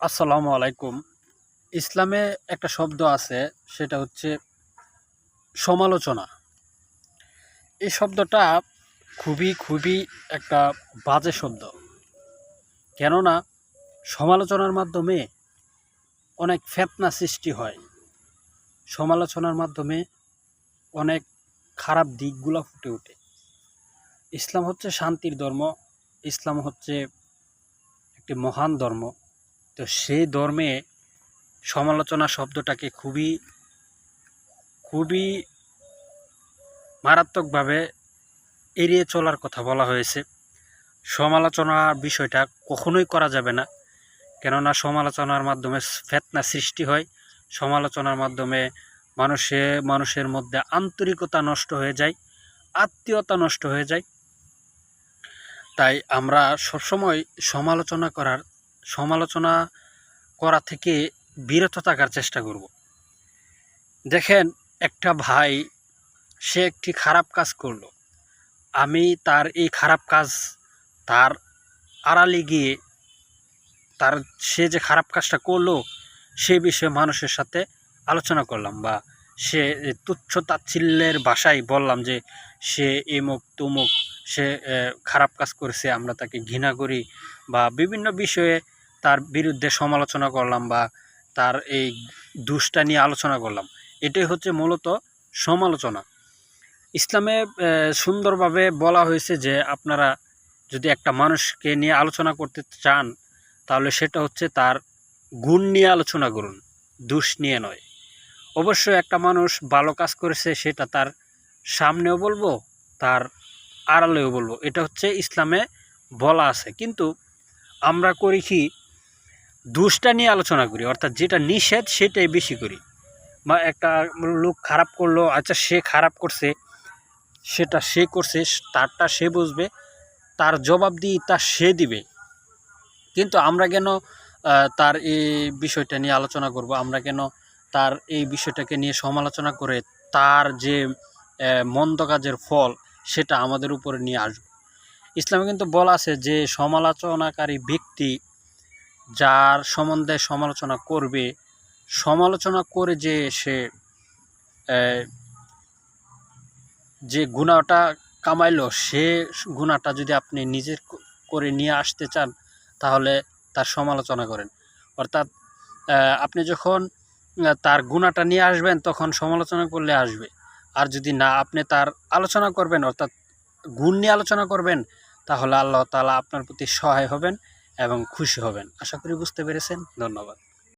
আসসালামু আলাইকুম। ইসলামে একটা শব্দ আছে, সেটা হচ্ছে সমালোচনা। এই শব্দটা খুবই খুবই একটা বাজে শব্দ। কেননা সমালোচনার মাধ্যমে অনেক ফেতনা সৃষ্টি হয়। সমালোচনার মাধ্যমে অনেক খারাপ দিকগুলো ফুটে ওঠে। ইসলাম হচ্ছে শান্তির ধর্ম, ইসলাম হচ্ছে একটি মহান ধর্ম। তো সেই ধর্মে সমালোচনা শব্দটাকে খুবই খুবই মারাত্মকভাবে এড়িয়ে চলার কথা বলা হয়েছে। সমালোচনা বিষয়টা কখনোই করা যাবে না। কেননা সমালোচনার মাধ্যমে ফেতনা সৃষ্টি হয়। সমালোচনার মাধ্যমে মানুষে, মানুষের মধ্যে আন্তরিকতা নষ্ট হয়ে যায়, আত্মীয়তা নষ্ট হয়ে যায়। তাই আমরা সবসময় সমালোচনা করার সমালোচনা করা থেকে বিরত থাকার চেষ্টা করব। দেখেন, একটা ভাই, সে একটি খারাপ কাজ করল। আমি তার এই খারাপ কাজ তার আড়ালে গিয়ে তার, সে যে খারাপ কাজটা করল, সে বিষয়ে মানুষের সাথে আলোচনা করলাম বা সে তুচ্ছ তাচ্ছিল্যের ভাষায় বললাম যে, সে এমুক তুমুক সে খারাপ কাজ করেছে, আমরা তাকে ঘৃণা করি বা বিভিন্ন বিষয়ে তার বিরুদ্ধে সমালোচনা করলাম বা তার এই দুষ্টা নিয়ে আলোচনা করলাম। এটাই হচ্ছে মূলত সমালোচনা। ইসলামে সুন্দরভাবে বলা হয়েছে যে আপনারা যদি একটা মানুষকে নিয়ে আলোচনা করতে চান, তাহলে সেটা হচ্ছে তার গুণ নিয়ে আলোচনা করুন, দুষ নিয়ে নয়। অবশ্যই একটা মানুষ ভালো কাজ করেছে, সেটা তার সামনেও বলব, তার আড়ালেও বলব। এটা হচ্ছে ইসলামে বলা আছে। কিন্তু আমরা করি কি দুষ্টা নিয়ে আলোচনা করি, অর্থাৎ যেটা নিষেধ সেটাই বেশি করি। বা একটা লোক খারাপ করল আচ্ছা সে খারাপ করছে, সেটা সে করছে, তারটা সে বুঝবে, তার জবাব দিয়ে তা সে দিবে। কিন্তু আমরা কেন তার এই বিষয়টা নিয়ে আলোচনা করব? আমরা কেন তার এই বিষয়টাকে নিয়ে সমালোচনা করে তার যে মন্দ কাজের ফল সেটা আমাদের উপরে নিয়ে আসবে? ইসলামে কিন্তু বলা আছে যে, সমালোচনাকারী ব্যক্তি যার সম্বন্ধে সমালোচনা করবে, সমালোচনা করে যে সে যে গুণাটা কামাইলো, সে গুণাটা যদি আপনি নিজের করে নিয়ে আসতে চান, তাহলে তার সমালোচনা করেন। অর্থাৎ আপনি যখন তার গুণাটা নিয়ে আসবেন, তখন সমালোচনা করলে আসবে। আর যদি না, আপনি তার আলোচনা করবেন, অর্থাৎ গুণ নিয়ে আলোচনা করবেন, তাহলে আল্লাহ তালা আপনার প্রতি সহায় হবেন। এবং খুশি হবেন। আশা করি বুঝতে পেরেছেন। ধন্যবাদ।